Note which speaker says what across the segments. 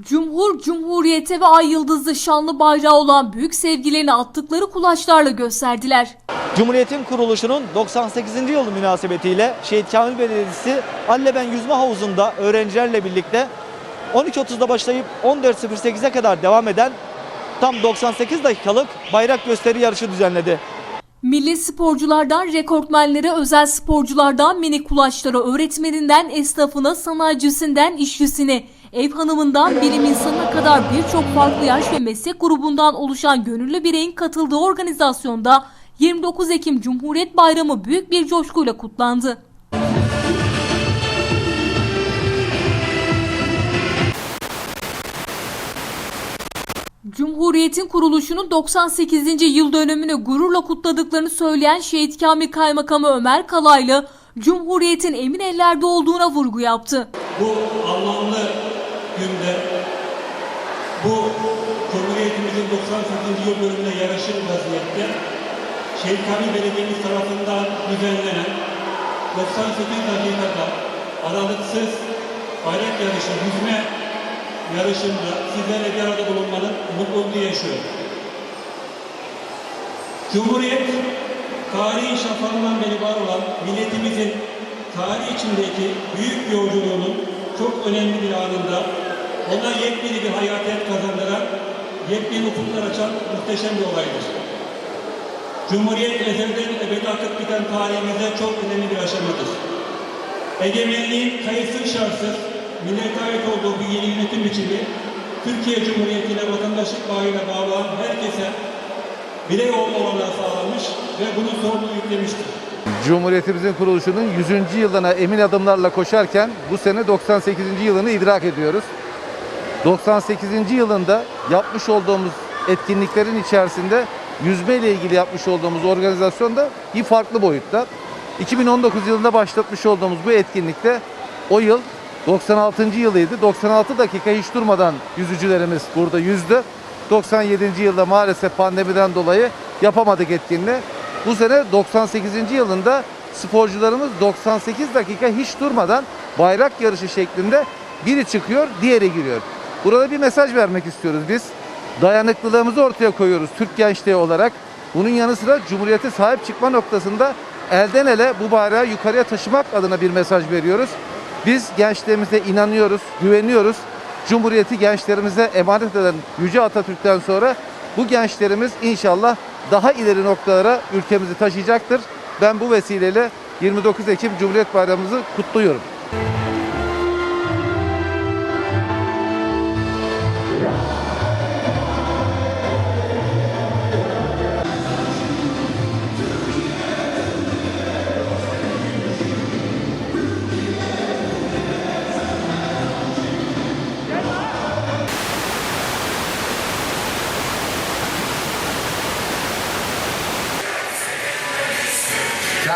Speaker 1: Cumhur, Cumhuriyete ve Ay Yıldızlı şanlı bayrağı olan büyük sevgilerini attıkları kulaçlarla gösterdiler.
Speaker 2: Cumhuriyet'in kuruluşunun 98. yılı münasebetiyle Şehit Kamil Belediyesi Alleben Yüzme Havuzu'nda öğrencilerle birlikte 12.30'da başlayıp 14.08'e kadar devam eden tam 98 dakikalık bayrak gösteri yarışı düzenledi.
Speaker 1: Milli sporculardan rekortmenlere, özel sporculardan minik kulaçlara, öğretmeninden esnafına, sanayicisinden işçisine, ev hanımından bilim insanına kadar birçok farklı yaş ve meslek grubundan oluşan gönüllü bireyin katıldığı organizasyonda 29 Ekim Cumhuriyet Bayramı büyük bir coşkuyla kutlandı. Cumhuriyetin kuruluşunun 98. yıl dönümünü gururla kutladıklarını söyleyen Şehit Kamil Kaymakamı Ömer Kalaylı, Cumhuriyetin emin ellerde olduğuna vurgu yaptı.
Speaker 3: bu anlamlı bu Cumhuriyetimizin 98. yıl dönümüne yaraşır vaziyette Şehit Kamil Belediyemiz tarafından düzenlenen 98 dakikada aralıksız bayrak yarışı, yüzme yarışında sizlerle bir arada bulunmanın mutluluğunu yaşıyorum. Cumhuriyet, tarihi şafağından beri var olan milletimizin tarih içindeki büyük yolculuğunun çok önemli bir anında ona yepyeni bir hayatiyet kazandıran, yepyeni ufuklar açan muhteşem bir olaydır. Cumhuriyet ezelden ebedi akıp biten tarihimizde çok önemli bir aşamadır. Egemenliğin kayıtsız şartsız millete ait olduğu bu yeni yönetim biçimi Türkiye Cumhuriyeti'ne vatandaşlık bağıyla bağlanan herkese birey olma olanağı sağlanmış ve bunun sorumluluğu yüklemiştir.
Speaker 4: Cumhuriyetimizin kuruluşunun 100. yılına emin adımlarla koşarken bu sene 98. yılını idrak ediyoruz. 98. yılında yapmış olduğumuz etkinliklerin içerisinde yüzme ile ilgili yapmış olduğumuz organizasyon da bir farklı boyutta. 2019 yılında başlatmış olduğumuz bu etkinlikte o yıl 96. yılıydı. 96 dakika hiç durmadan yüzücülerimiz burada yüzdü. 97. yılda maalesef pandemiden dolayı yapamadık etkinliği. Bu sene 98. yılında sporcularımız 98 dakika hiç durmadan bayrak yarışı şeklinde biri çıkıyor, diğeri giriyor. Burada bir mesaj vermek istiyoruz biz. Dayanıklılığımızı ortaya koyuyoruz Türk gençliği olarak. Bunun yanı sıra Cumhuriyete sahip çıkma noktasında elden ele bu bayrağı yukarıya taşımak adına bir mesaj veriyoruz. Biz gençliğimize inanıyoruz, güveniyoruz. Cumhuriyeti gençlerimize emanet eden Yüce Atatürk'ten sonra bu gençlerimiz inşallah daha ileri noktalara ülkemizi taşıyacaktır. Ben bu vesileyle 29 Ekim Cumhuriyet Bayramımızı kutluyorum.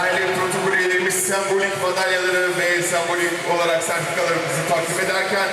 Speaker 5: Değerli protokol üyelerimiz sembolik madalyaları ve sembolik olarak sertifikalarımızı takdim ederken